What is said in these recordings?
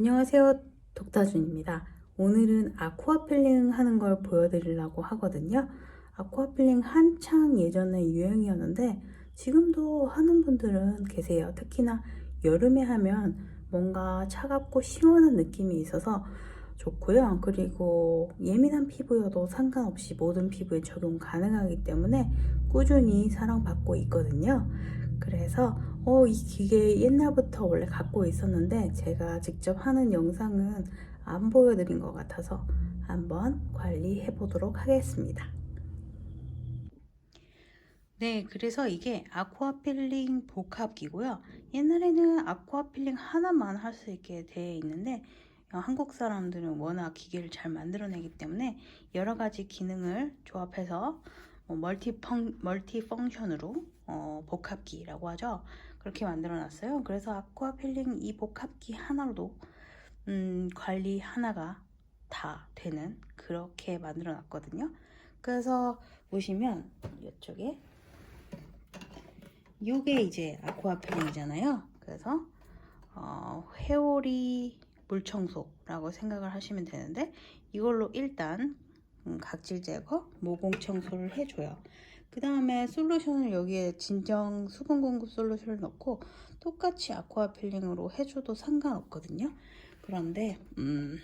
안녕하세요. 독타준입니다. 오늘은 아쿠아 필링 하는 걸 보여드리려고 하거든요. 아쿠아 필링 한창 예전에 유행이었는데 지금도 하는 분들은 계세요. 특히나 여름에 하면 뭔가 차갑고 시원한 느낌이 있어서 좋고요. 그리고 예민한 피부여도 상관없이 모든 피부에 적용 가능하기 때문에 꾸준히 사랑받고 있거든요. 그래서 어, 이 기계 옛날부터 원래 갖고 있었는데 제가 직접 하는 영상은 안 보여드린 것 같아서 한번 관리해 보도록 하겠습니다. 네, 그래서 이게 아쿠아 필링 복합기고요. 옛날에는 아쿠아 필링 하나만 할 수 있게 되어 있는데 어, 한국 사람들은 워낙 기계를 잘 만들어내기 때문에 여러 가지 기능을 조합해서 뭐 멀티 펑 멀티 펑션으로 어, 복합기라고 하죠. 그렇게 만들어 놨어요. 그래서 아쿠아 필링 이 복합기 하나로도 음, 관리 하나가 다 되는 그렇게 만들어 놨거든요. 그래서 보시면 이쪽에 요게 이제 아쿠아 필링이잖아요. 그래서 어, 회오리 물청소라고 생각을 하시면 되는데 이걸로 일단 음, 각질 제거, 모공 청소를 해줘요. 그 다음에 솔루션을 여기에 진정 수분 공급 솔루션을 넣고 똑같이 아쿠아 필링으로 해줘도 상관없거든요. 그런데 음,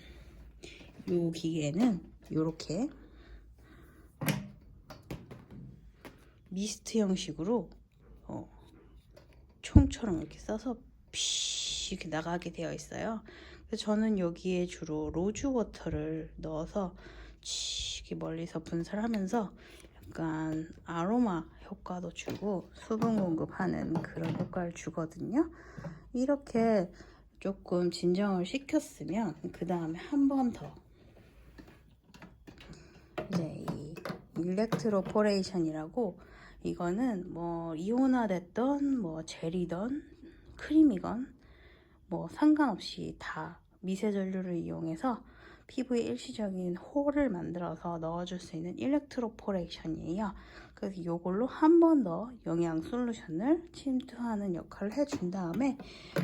이 기계는 이렇게 미스트 형식으로 어, 총처럼 이렇게 써서 피 이렇게 나가게 되어 있어요. 그래서 저는 여기에 주로 로즈 워터를 넣어서 이렇게 멀리서 분사하면서 약간 아로마 효과도 주고 수분 공급하는 그런 효과를 주거든요. 이렇게 조금 진정을 시켰으면 그 다음에 한 번 더 이제 이 일렉트로포레이션이라고 이거는 뭐 이온화됐던 뭐 젤이던 크림이건 뭐 상관없이 다 미세 전류를 이용해서 피부에 일시적인 홀을 만들어서 넣어줄 수 있는 일렉트로포레이션이에요. 그래서 이걸로 한 번 더 영양 솔루션을 침투하는 역할을 해준 다음에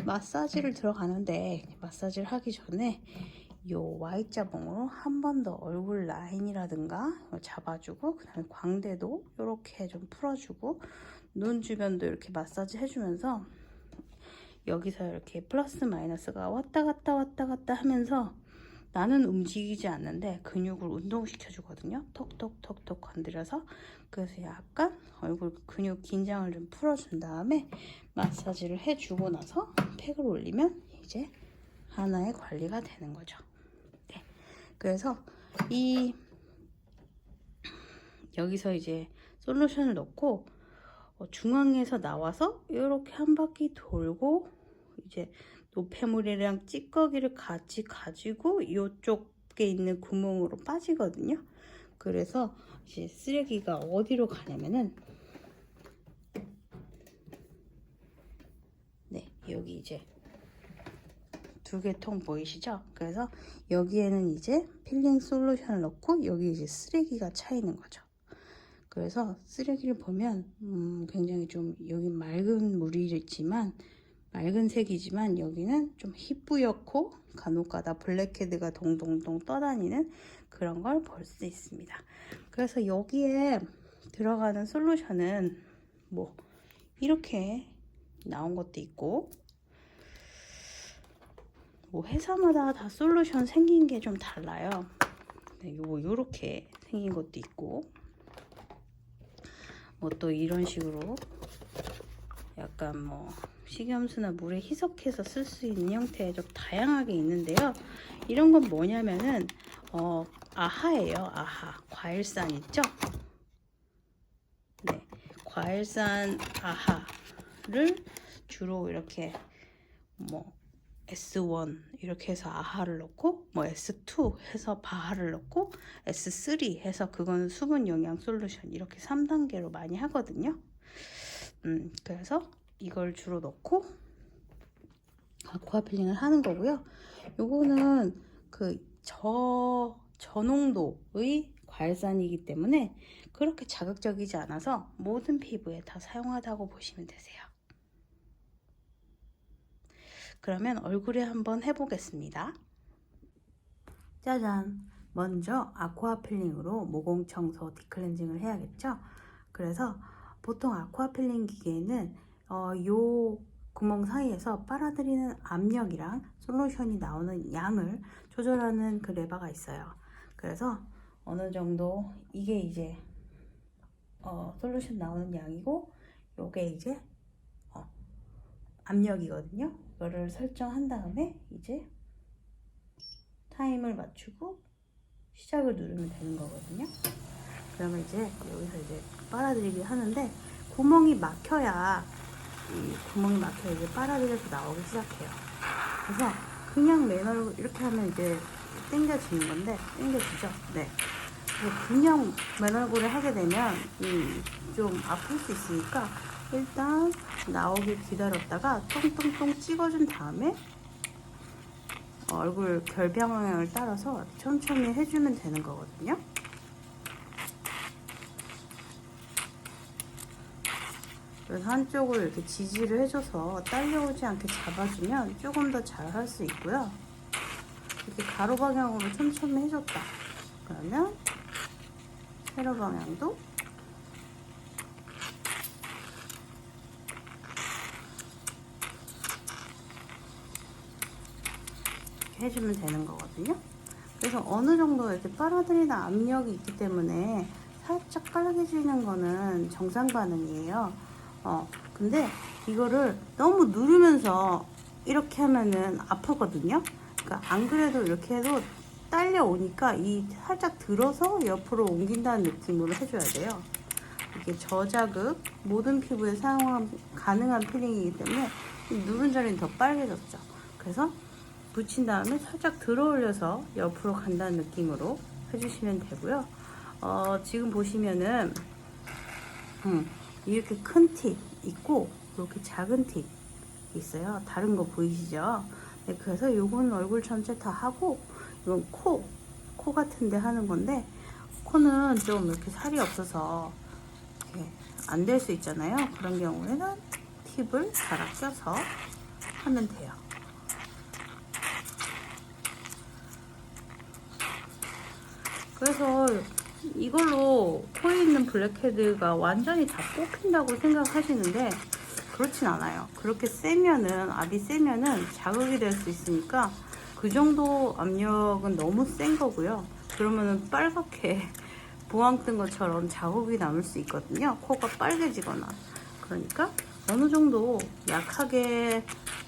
마사지를 들어가는데 마사지를 하기 전에 이 Y자봉으로 한 번 더 얼굴 라인이라든가 잡아주고 그 다음에 광대도 이렇게 좀 풀어주고 눈 주변도 이렇게 마사지 해주면서 여기서 이렇게 플러스 마이너스가 왔다 갔다 왔다 갔다 하면서 나는 움직이지 않는데 근육을 운동시켜 주거든요. 톡톡톡톡 건드려서 그래서 약간 얼굴 근육 긴장을 좀 풀어준 다음에 마사지를 해주고 나서 팩을 올리면 이제 하나의 관리가 되는 거죠. 네. 그래서 이 여기서 이제 솔루션을 넣고 어, 중앙에서 나와서 이렇게 한 바퀴 돌고 이제 노폐물이랑 찌꺼기를 같이 가지고 이쪽에 있는 구멍으로 빠지거든요. 그래서 이제 쓰레기가 어디로 가냐면은 네 여기 이제 두 개 통 보이시죠? 그래서 여기에는 이제 필링 솔루션을 넣고 여기 이제 쓰레기가 차 있는 거죠. 그래서 쓰레기를 보면 음, 굉장히 좀 여기 맑은 물이 있지만 맑은 색이지만 여기는 좀 희뿌옇고 간혹가다 블랙헤드가 동동동 떠다니는 그런 걸 볼 수 있습니다. 그래서 여기에 들어가는 솔루션은 뭐 이렇게 나온 것도 있고 뭐 회사마다 다 솔루션 생긴 게 좀 달라요. 네, 요거 요렇게 생긴 것도 있고 뭐 또 이런 식으로 약간 뭐 식염수나 물에 희석해서 쓸 수 있는 형태의 좀 다양하게 있는데요. 이런 건 뭐냐면은 어, 아하예요. 아하. 과일산 있죠? 네. 과일산 아하를 주로 이렇게 뭐 S1 이렇게 해서 아하를 넣고 뭐 S2 해서 바하를 넣고 S3 해서 그건 수분 영양 솔루션 이렇게 3단계로 많이 하거든요. 음, 그래서 이걸 주로 넣고 아쿠아 필링을 하는 거고요. 요거는 그 저 저농도의 과일산이기 때문에 그렇게 자극적이지 않아서 모든 피부에 다 사용하다고 보시면 되세요. 그러면 얼굴에 한번 해보겠습니다. 짜잔! 먼저 아쿠아 필링으로 모공 청소 딥클렌징을 해야겠죠? 그래서 보통 아쿠아 필링 기계에는 어, 요 구멍 사이에서 빨아들이는 압력이랑 솔루션이 나오는 양을 조절하는 그 레버가 있어요. 그래서 어느 정도 이게 이제 어, 솔루션 나오는 양이고 요게 이제 어, 압력이거든요. 이거를 설정한 다음에 이제 타임을 맞추고 시작을 누르면 되는 거거든요. 그러면 이제 여기서 이제 빨아들이기 하는데 구멍이 막혀야 이 구멍이 막혀 이제 빨아들여서 나오기 시작해요. 그래서 그냥 맨얼 이렇게 하면 이제 당겨지는 건데 당겨지죠. 네. 그냥 맨얼굴을 하게 되면 음, 좀 아플 수 있으니까 일단 나오길 기다렸다가 똥똥똥 찍어준 다음에 얼굴 결 방향을 따라서 천천히 해주면 되는 거거든요. 그래서 한쪽을 이렇게 지지를 해줘서 딸려오지 않게 잡아주면 조금 더 잘 할 수 있고요. 이렇게 가로 방향으로 천천히 해줬다. 그러면 세로 방향도 해주면 되는 거거든요. 그래서 어느 정도 이렇게 빨아들이는 압력이 있기 때문에 살짝 빨개지는 거는 정상 반응이에요. 어, 근데 이거를 너무 누르면서 이렇게 하면은 아프거든요. 그러니까 안 그래도 이렇게 해도 딸려 오니까 이 살짝 들어서 옆으로 옮긴다는 느낌으로 해줘야 돼요. 이게 저자극 모든 피부에 사용 가능한 필링이기 때문에 이 누른 자리는 더 빨개졌죠. 그래서 붙인 다음에 살짝 들어 올려서 옆으로 간다는 느낌으로 해주시면 되고요. 어, 지금 보시면은 음, 이렇게 큰 팁 있고 이렇게 작은 팁 있어요. 다른 거 보이시죠? 네, 그래서 요건 얼굴 전체 다 하고 이건 코, 코 같은데 하는 건데 코는 좀 이렇게 살이 없어서 안 될 수 있잖아요. 그런 경우에는 팁을 잘 아껴서 하면 돼요. 그래서 이걸로 코에 있는 블랙헤드가 완전히 다 뽑힌다고 생각하시는데 그렇진 않아요. 그렇게 세면은 압이 세면은 자극이 될 수 있으니까 그 정도 압력은 너무 센 거고요. 그러면은 빨갛게 부항 뜬 것처럼 자국이 남을 수 있거든요. 코가 빨개지거나. 그러니까 어느 정도 약하게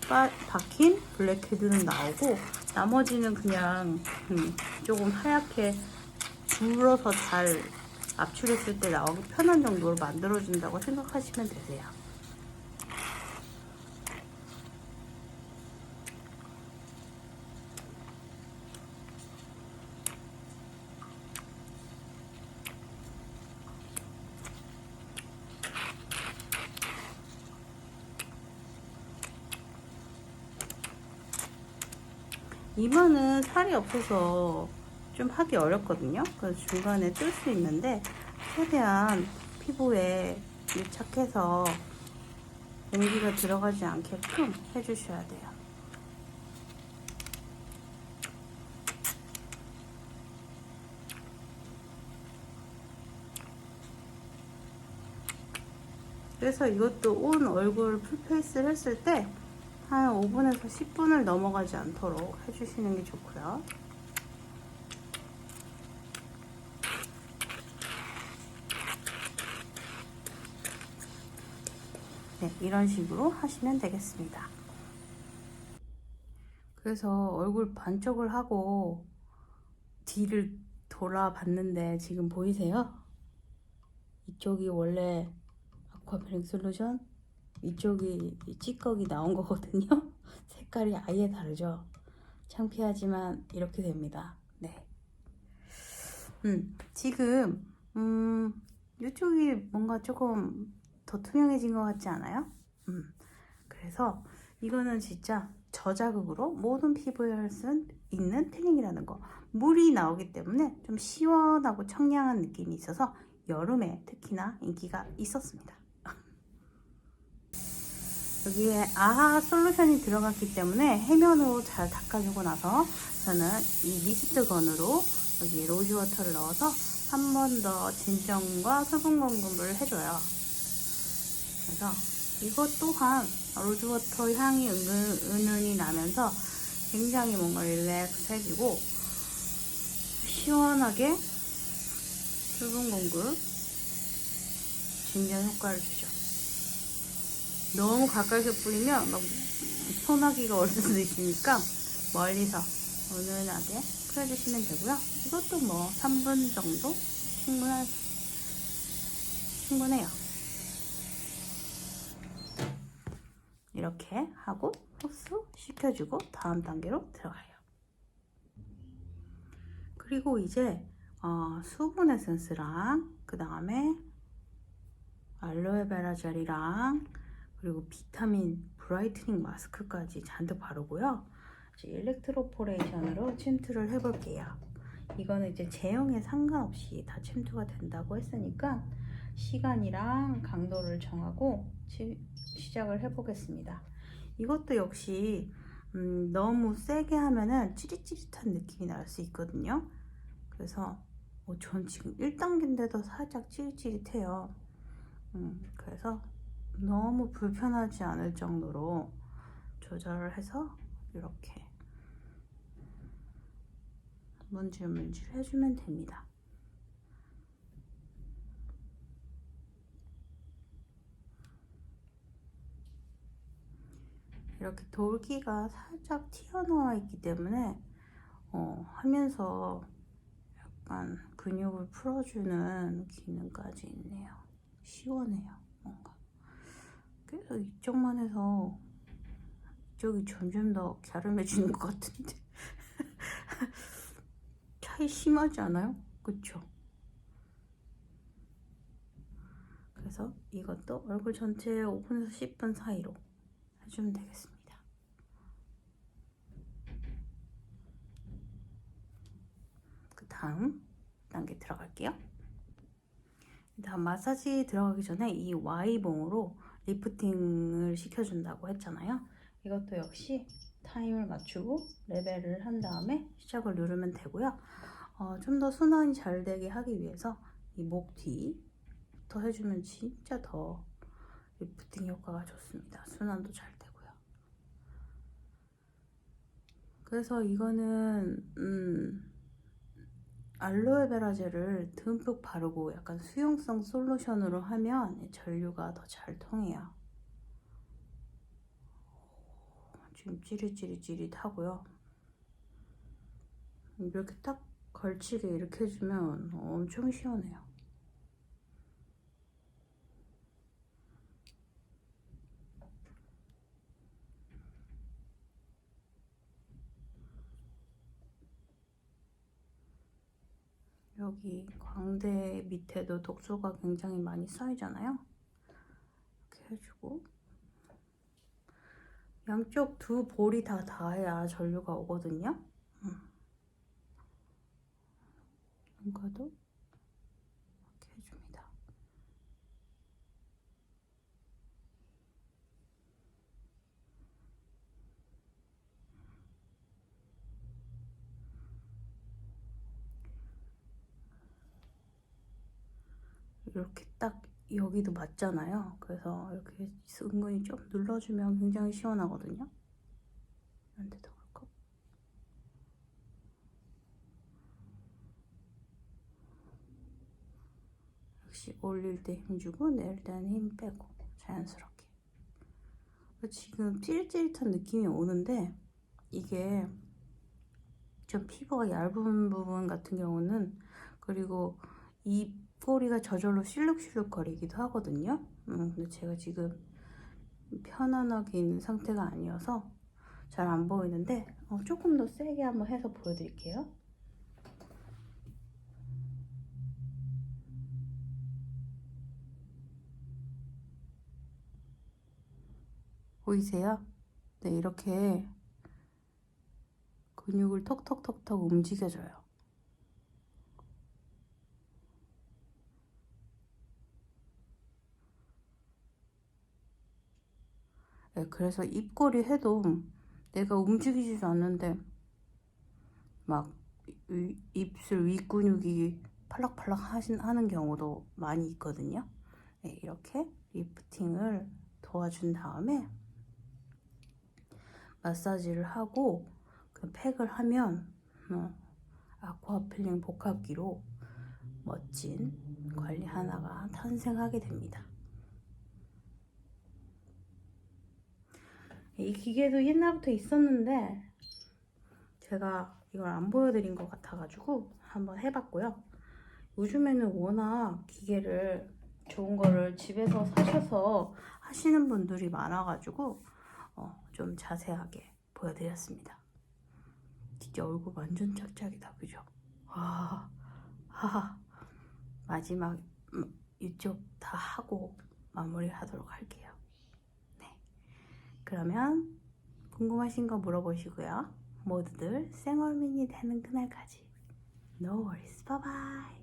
빠, 박힌 블랙헤드는 나오고 나머지는 그냥 음, 조금 하얗게 불어서 잘 압출했을 때 나오기 편한 정도로 만들어준다고 생각하시면 되세요. 이마는 살이 없어서 좀 하기 어렵거든요. 그래서 중간에 뜰 수 있는데 최대한 피부에 밀착해서 공기가 들어가지 않게끔 해주셔야 돼요. 그래서 이것도 온 얼굴 풀페이스를 했을 때 한 5분에서 10분을 넘어가지 않도록 해주시는 게 좋고요. 네, 이런 식으로 하시면 되겠습니다. 그래서 얼굴 반쪽을 하고 뒤를 돌아봤는데 지금 보이세요? 이쪽이 원래 아쿠아필링 솔루션 이쪽이 찌꺼기 나온 거거든요. 색깔이 아예 다르죠. 창피하지만 이렇게 됩니다. 네. 음, 지금 음, 이쪽이 뭔가 조금 더 투명해진 것 같지 않아요? 음, 그래서 이거는 진짜 저자극으로 모든 피부에 있는 필링이라는 거. 물이 나오기 때문에 좀 시원하고 청량한 느낌이 있어서 여름에 특히나 인기가 있었습니다. 여기에 아하 솔루션이 들어갔기 때문에 해면으로 잘 닦아주고 나서 저는 이 미스트 건으로 여기 로즈워터를 넣어서 한 번 더 진정과 수분 공급을 해줘요. 그래서 이것 또한 로즈워터 향이 은근, 은은히 나면서 굉장히 뭔가 릴렉스해지고 시원하게 수분 공급 진정 효과를 주죠. 너무 가까이서 뿌리면 막 소나기가 올 수도 있으니까 멀리서 은은하게 뿌려주시면 되고요. 이것도 뭐 3분 정도 충분할, 충분해요. 이렇게 하고 흡수 시켜주고 다음 단계로 들어가요. 그리고 이제 어, 수분 에센스랑 그 다음에 알로에베라 젤이랑 그리고 비타민 브라이트닝 마스크까지 잔뜩 바르고요. 이제 일렉트로포레이션으로 침투를 해볼게요. 이거는 이제 제형에 상관없이 다 침투가 된다고 했으니까 시간이랑 강도를 정하고 치- 시작을 해보겠습니다. 이것도 역시 음, 너무 세게 하면은 찌릿찌릿한 느낌이 날 수 있거든요. 그래서 어, 전 지금 1단계인데도 살짝 찌릿찌릿해요. 음, 그래서 너무 불편하지 않을 정도로 조절을 해서 이렇게 문질문질 해주면 됩니다. 이렇게 돌기가 살짝 튀어나와 있기 때문에 어, 하면서 약간 근육을 풀어주는 기능까지 있네요. 시원해요, 뭔가. 그래서 이쪽만 해서 이쪽이 점점 더 갸름해지는 것 같은데. 차이 심하지 않아요? 그쵸? 그래서 이것도 얼굴 전체에 5분에서 10분 사이로 해주면 되겠습니다. 그 다음 단계 들어갈게요. 다음 마사지 들어가기 전에 이 Y봉으로 리프팅을 시켜준다고 했잖아요. 이것도 역시 타임을 맞추고 레벨을 한 다음에 시작을 누르면 되고요. 어, 좀 더 순환이 잘 되게 하기 위해서 이 목 뒤부터 해주면 진짜 더 리프팅 효과가 좋습니다. 순환도 잘 되고요. 그래서 이거는 음, 알로에베라 젤을 듬뿍 바르고 약간 수용성 솔루션으로 하면 전류가 더 잘 통해요. 지금 찌릿찌릿찌릿하고요. 이렇게 딱 걸치게 이렇게 해주면 엄청 시원해요. 여기 광대 밑에도 독소가 굉장히 많이 쌓이잖아요. 이렇게 해주고 양쪽 두 볼이 다 닿아야 전류가 오거든요. 음. 이거도 이렇게 해줍니다. 이렇게 딱 여기도 맞잖아요. 그래서 이렇게 은근히 좀 눌러주면 굉장히 시원하거든요. 이런데도 그렇고. 역시 올릴 때 힘주고 내릴 때는 힘 빼고 자연스럽게. 지금 찌릿찌릿한 느낌이 오는데 이게 좀 피부가 얇은 부분 같은 경우는 그리고 이 꼬리가 저절로 실룩실룩 거리기도 하거든요. 음, 근데 제가 지금 편안하게 있는 상태가 아니어서 잘 안 보이는데 어, 조금 더 세게 한번 해서 보여드릴게요. 보이세요? 네, 이렇게 근육을 톡톡톡톡 움직여줘요. 네, 그래서 입꼬리 해도 내가 움직이지도 않는데 막 위- 입술 윗근육이 팔락팔락 하신, 하는 경우도 많이 있거든요. 네, 이렇게 리프팅을 도와준 다음에 마사지를 하고 그 팩을 하면 어, 아쿠아필링 복합기로 멋진 관리 하나가 탄생하게 됩니다. 이 기계도 옛날부터 있었는데 제가 이걸 안 보여드린 것 같아가지고 한번 해봤고요. 요즘에는 워낙 기계를 좋은 거를 집에서 사셔서 하시는 분들이 많아가지고 어, 좀 자세하게 보여드렸습니다. 진짜 얼굴 완전 짝짝이다, 그죠? 와, 하하. 마지막 음, 이쪽 다 하고 마무리하도록 할게요. 네. 그러면 궁금하신 거 물어보시고요. 모두들 생얼민이 되는 그날까지. No worries. Bye bye.